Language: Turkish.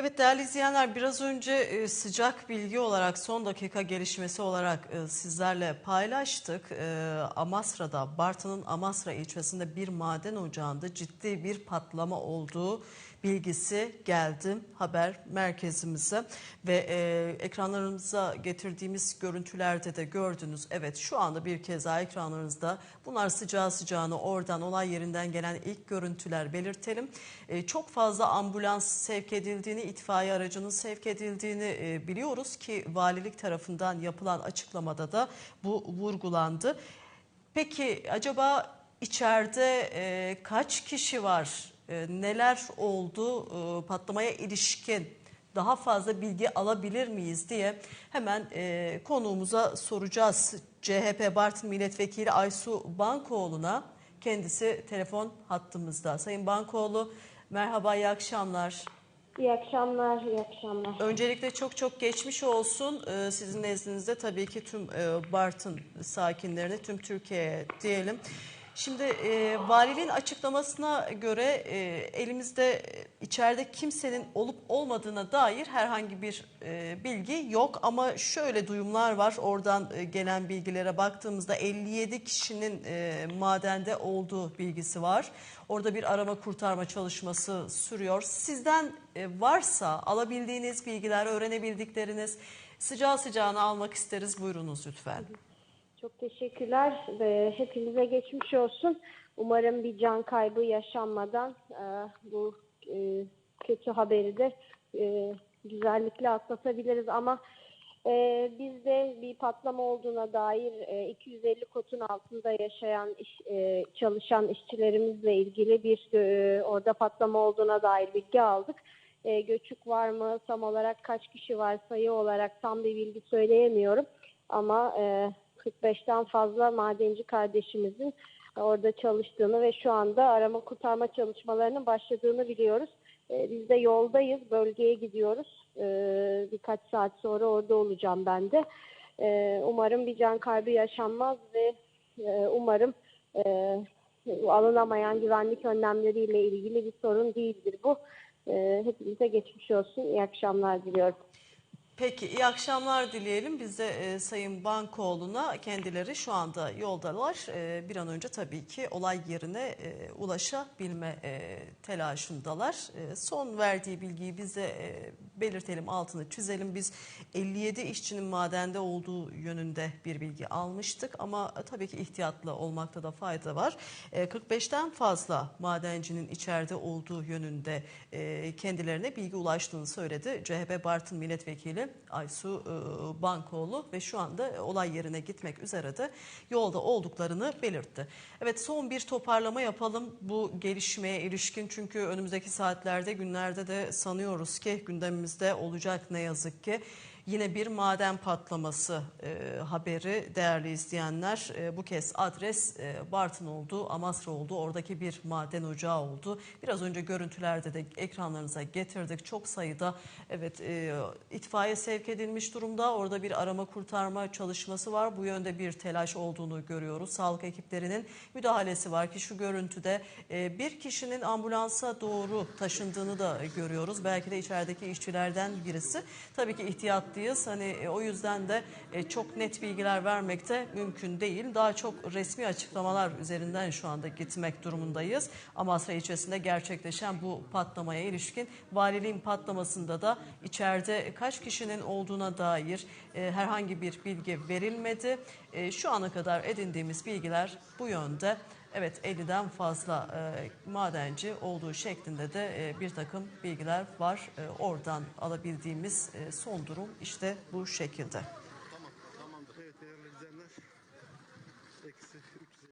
Evet değerli izleyenler biraz önce e, sıcak bilgi olarak son dakika gelişmesi olarak e, sizlerle paylaştık. E, Amasra'da Bartın'ın Amasra ilçesinde bir maden ocağında ciddi bir patlama olduğu bilgisi geldi haber merkezimize ve e, getirdiğimiz görüntülerde de gördünüz. Evet şu anda bir kez daha ekranlarınızda bunlar sıcağı sıcağına oradan olay yerinden gelen ilk görüntüler belirtelim. Çok fazla ambulans sevk edildiğini, itfaiye aracının sevk edildiğini e, biliyoruz ki valilik tarafından yapılan açıklamada da bu vurgulandı. Peki acaba içeride e, kaç kişi var? E, neler oldu? Patlamaya ilişkin daha fazla bilgi alabilir miyiz diye hemen konuğumuza soracağız. CHP Bartın Milletvekili Aysu Bankoğlu'na kendisi telefon hattımızda. Sayın Bankoğlu merhaba iyi akşamlar. İyi akşamlar, iyi akşamlar. Öncelikle çok çok geçmiş olsun. Ee, Sizin nezdinizde tabii ki tüm e, Bartın sakinlerine, tüm Türkiye'ye diyelim. Şimdi e, valiliğin açıklamasına göre e, elimizde e, içeride kimsenin olup olmadığına dair herhangi bir e, bilgi yok. Ama şöyle duyumlar var oradan e, gelen bilgilere baktığımızda 57 kişinin e, madende olduğu bilgisi var. Orada bir arama kurtarma çalışması sürüyor. Sizden e, varsa alabildiğiniz bilgiler, öğrenebildikleriniz sıcağı sıcağına almak isteriz. Buyurunuz lütfen. Çok teşekkürler ve hepinize geçmiş olsun. Umarım bir can kaybı yaşanmadan e, bu e, kötü haberi de e, güzellikle atlatabiliriz ama e, bizde bir patlama olduğuna dair e, 250 kotun altında yaşayan iş, e, çalışan işçilerimizle ilgili bir e, orada patlama olduğuna dair bilgi aldık. E, göçük var mı? Tam olarak kaç kişi var sayı olarak tam bir bilgi söyleyemiyorum. Ama e, 45'ten fazla madenci kardeşimizin orada çalıştığını ve şu anda arama kurtarma çalışmalarının başladığını biliyoruz. E, biz de yoldayız, bölgeye gidiyoruz. E, birkaç saat sonra orada olacağım ben de. E, umarım bir can kaybı yaşanmaz ve e, umarım e, alınamayan güvenlik önlemleriyle ilgili bir sorun değildir bu. E, hepinize geçmiş olsun. İyi akşamlar diliyorum. Peki iyi akşamlar dileyelim. Biz de e, Sayın Bankoğlu'na kendileri şu anda yoldalar. E, bir an önce tabii ki olay yerine e, ulaşabilme e, telaşındalar. E, son verdiği bilgiyi bize e, belirtelim, altını çizelim. Biz 57 işçinin madende olduğu yönünde bir bilgi almıştık ama e, tabii ki ihtiyatlı olmakta da fayda var. E, 45'ten fazla madencinin içeride olduğu yönünde e, kendilerine bilgi ulaştığını söyledi. CHP Bartın Milletvekili Aysu e, Bankoğlu ve şu anda olay yerine gitmek üzere de yolda olduklarını belirtti. Evet son bir toparlama yapalım bu gelişmeye ilişkin çünkü önümüzdeki saatlerde günlerde de sanıyoruz ki gündemimizde olacak ne yazık ki. Yine bir maden patlaması e, haberi değerli izleyenler. E, bu kez adres e, Bartın oldu, Amasra oldu. Oradaki bir maden ocağı oldu. Biraz önce görüntülerde de ekranlarınıza getirdik. Çok sayıda evet e, itfaiye sevk edilmiş durumda. Orada bir arama kurtarma çalışması var. Bu yönde bir telaş olduğunu görüyoruz. Sağlık ekiplerinin müdahalesi var ki şu görüntüde e, bir kişinin ambulansa doğru taşındığını da görüyoruz. Belki de içerideki işçilerden birisi. Tabii ki ihtiyatlıyız. Hani e, o yüzden de e, çok net bilgiler vermek de mümkün değil. Daha çok resmi açıklamalar üzerinden şu anda gitmek durumundayız. Amasra ilçesinde gerçekleşen bu patlamaya ilişkin valiliğin patlamasında da içeride kaç kişinin olduğuna dair e, herhangi bir bilgi verilmedi. Şu ana kadar edindiğimiz bilgiler bu yönde. Evet 50'den fazla e, madenci olduğu şeklinde de e, bir takım bilgiler var. E, oradan alabildiğimiz e, son durum işte bu şekilde.